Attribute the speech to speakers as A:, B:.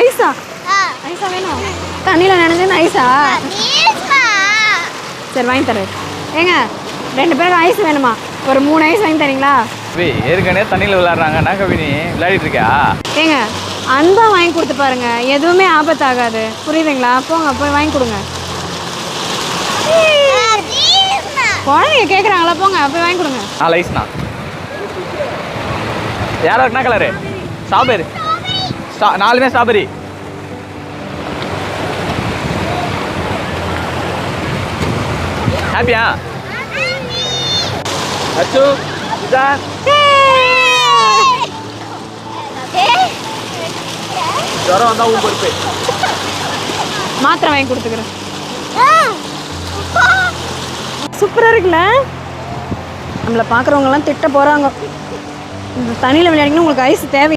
A: ஐஸா? ஐஸா வேணும். தண்ணியில் நினைஞ்சேன்னு ஐஸா? சரி வாங்கி தரேன். ஏங்க ரெண்டு பேருக்கு ஐஸ் வேணுமா? ஒரு மூணு ஐஸ் வாங்கி தரீங்களா?
B: கவி ஏற்கனவே தண்ணியில் விளையாடுறாங்க. என்ன கவி நீ? விளையாடிட்டு இருக்கியா?
A: ஏங்க அன்பா வாங்கி கொடுத்து பாருங்க. எதுவுமே ஆபத்தாகாது. புரியுதுங்களா? போங்க போய் வாங்கி கொடுங்க. குழந்தைங்க கேட்குறாங்களா போங்க போய் வாங்கி கொடுங்க.
B: நாலு ஐஸ்ண்ணா. யாரோ என்ன கலரு ஸ்ட்ராபெரி ஸ்ட்ரா நாலுமே ஸ்ட்ராபெரி ஹாப்பியா அச்சு இதா ஜுரம் வந்தா உன் பொறுப்பு.
A: மாத்திரை வாங்கி கொடுத்துக்கிறேன். சூப்பராக இருக்குல்ல? நம்மளை பார்க்குறவங்கலாம் திட்ட போகிறாங்க இந்த தண்ணியில் விளையாடிங்கன்னா உங்களுக்கு ஐஸ் தேவை.